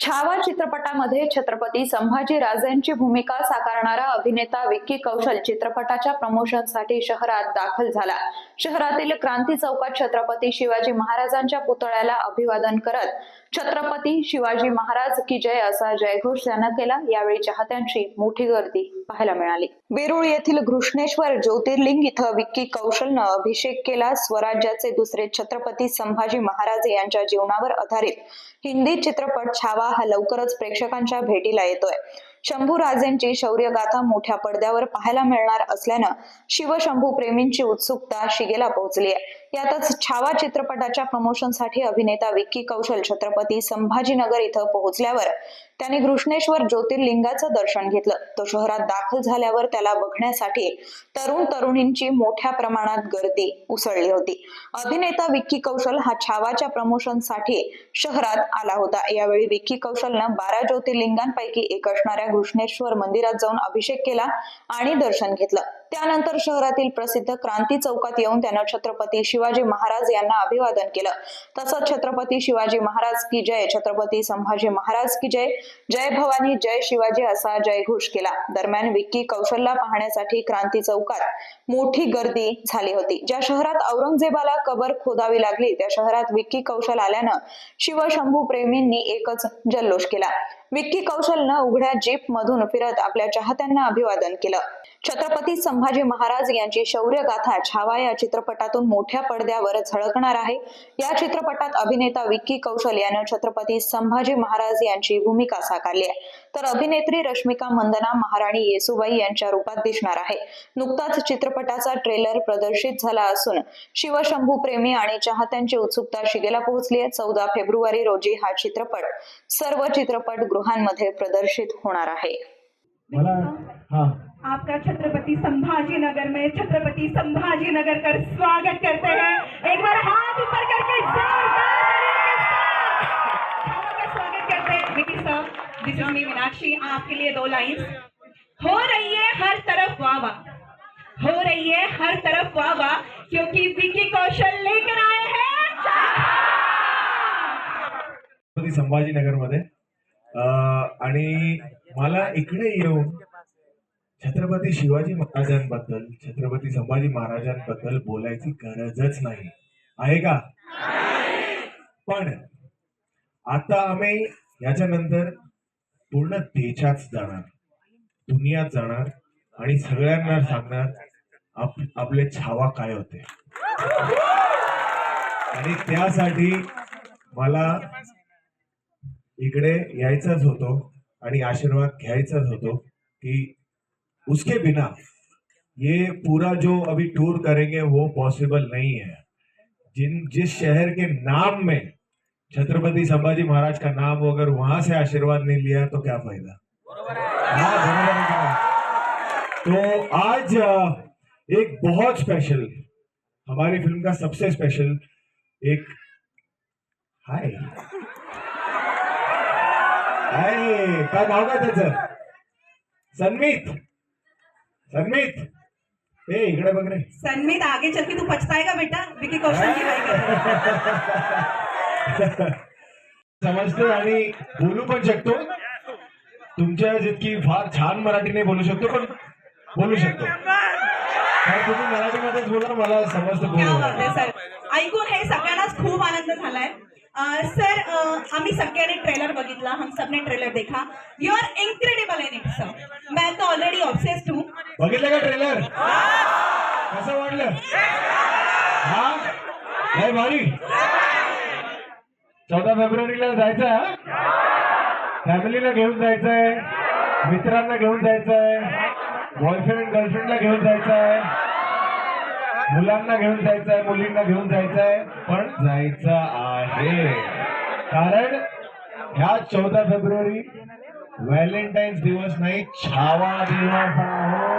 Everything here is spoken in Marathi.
छावा चित्रपटामध्ये छत्रपती संभाजी राजेंची भूमिका साकारणारा अभिनेता विक्की कौशल चित्रपटाच्या प्रमोशनसाठी शहरात दाखल झाला. शहरातील क्रांती चौकात छत्रपती शिवाजी महाराजांच्या पुतळ्याला अभिवादन करत छत्रपती शिवाजी महाराज की जय असा जयघोष त्यानं केला यावेळी चाहत्यांची मोठी गर्दी पाहायला मिळाली. वेरूळ येथील घृष्णेश्वर ज्योतिर्लिंग इथं विक्की कौशलनं अभिषेक केला. स्वराज्याचे दुसरे छत्रपती संभाजी महाराज यांच्या जीवनावर आधारित हिंदी चित्रपट छावा हा लवकरच प्रेक्षकांच्या भेटीला येतोय. शंभू राजेंची शौर्यगाथा मोठ्या पडद्यावर पाहायला मिळणार असल्यानं शिवशंभू प्रेमींची उत्सुकता शिगेला पोहोचली आहे. यातच छावा चित्रपटाच्या प्रमोशनसाठी अभिनेता विक्की कौशल छत्रपती संभाजीनगर इथं पोहोचल्यावर त्याने घृष्णेश्वर ज्योतिर्लिंगाचं दर्शन घेतलं. तो शहरात दाखल झाल्यावर त्याला बघण्यासाठी तरुण तरुणींची मोठ्या प्रमाणात गर्दी उसळली होती. अभिनेता विक्की कौशल हा छावाच्या प्रमोशनसाठी शहरात आला होता. यावेळी विक्की कौशलनं बारा ज्योतिर्लिंगांपैकी एक असणाऱ्या घृष्णेश्वर मंदिरात जाऊन अभिषेक केला आणि दर्शन घेतलं. त्यानंतर शहरातील प्रसिद्ध क्रांती चौकात येऊन त्यानं छत्रपती शिव शिवाजी महाराज यांना अभिवादन केलं. तसंच छत्रपती शिवाजी महाराज की जय छत्रपती संभाजी महाराज की जय जय भवानी जय शिवाजी असा जयघोष केला. दरम्यान विक्की कौशलला पाहण्यासाठी क्रांती चौकात मोठी गर्दी झाली होती. ज्या शहरात औरंगजेबाला कबर खोदावी लागली त्या शहरात विक्की कौशल आल्यानं शिवशंभू प्रेमींनी एकच जल्लोष केला. विक्की कौशलनं उघड्या जीप मधून फिरत आपल्या चाहत्यांना अभिवादन केलं. छत्रपती संभाजी महाराज यांची शौर्यगाथा छावा या चित्रपटातून मोठ्या पडद्यावर झळकणार आहे. या चित्रपटात अभिनेता विक्की कौशल यानं छत्रपती संभाजी महाराज यांची भूमिका साकारली आहे. तर अभिनेत्री रश्मिका मंदना महाराणी येसुबाई यांच्या रूपात दिसणार आहे. नुकताच चित्रपटाचा ट्रेलर प्रदर्शित झाला असून शिवशंभू प्रेमी आणि चाहत्यांची उत्सुकता शिगेला पोहोचली आहे. चौदा फेब्रुवारी रोजी हा चित्रपट सर्व चित्रपट गृहांमध्ये प्रदर्शित होणार आहे. मला हा. आपका छत्रपति संभाजी नगर में छत्रपति संभाजी नगर कर स्वागत करते हैं। एक बार हाथ ऊपर करके स्वागत करते हैं। Vicky sir this is me Meenakshi आपके लिए दो लाइंस हो रही है हर तरफ़ वाह हो रही है हर तरफ़ वाह क्योंकि विकी कौशल लेकर आए हैं। छत्रपती संभाजीनगरमध्ये अं, आणि मला इकडे येऊन छत्रपती शिवाजी महाराजांबद्दल छत्रपती संभाजी महाराजांबद्दल बोलायची गरजच नाही. आहे का? पण आता आम्ही याच्यानंतर पूर्ण देशात जाणार दुनियात जाणार आणि सगळ्यांना सांगणार आप, आपले छावा काय होते. आणि त्यासाठी मला इकडे यायचाच होतो आणि आशीर्वाद घ्यायचाच होतो की उसके बिना ये पूरा जो अभी टूर करेंगे वो पॉसिबल नहीं है। जिन जिस शहर के नाम में छत्रपति संभाजी महाराज का नाम हो अगर वहाँ से आशीर्वाद नहीं लिया तो क्या फ़ायदा? हाँ, है? तो आज एक बहुत स्पेशल हमारी फ़िल्म का सबसे स्पेशल एक हाय हाय काय काय त्याचं सन्मित। सन्मित! ए इकडे बघ रे. सनमित आगे चल के तू पछताएगा बेटा? विकी कौशल की भाई का समजतो आणि बोलू पण शकतो. तुमच्या जितकी फार छान मराठी नाही बोलू शकतो पण बोलू शकतो. तुम्ही मराठीमध्येच बोला मला समजतं ऐकून हे सगळ्यांनाच खूप आनंद झालाय. सर आम्ही सगळ्यांनी ट्रेलर बघितला हम सबने ट्रेलर देखा. यू आर इनक्रेडिबल बघितलं का ट्रेलर कसं वाटलं हा? नाही भारी. चौदा फेब्रुवारीला जायचं फॅमिलीला घेऊन जायचंय मित्रांना घेऊन जायचंय बॉयफ्रेंड गर्लफ्रेंडला घेऊन जायचंय मुलांना घेऊन जायचंय मुलींना घेऊन जायचंय पण जायचं आहे. कारण ह्या चौदा फेब्रुवारी व्हॅलेंटाईन्स दिवस नाही छावा दिवस आहे.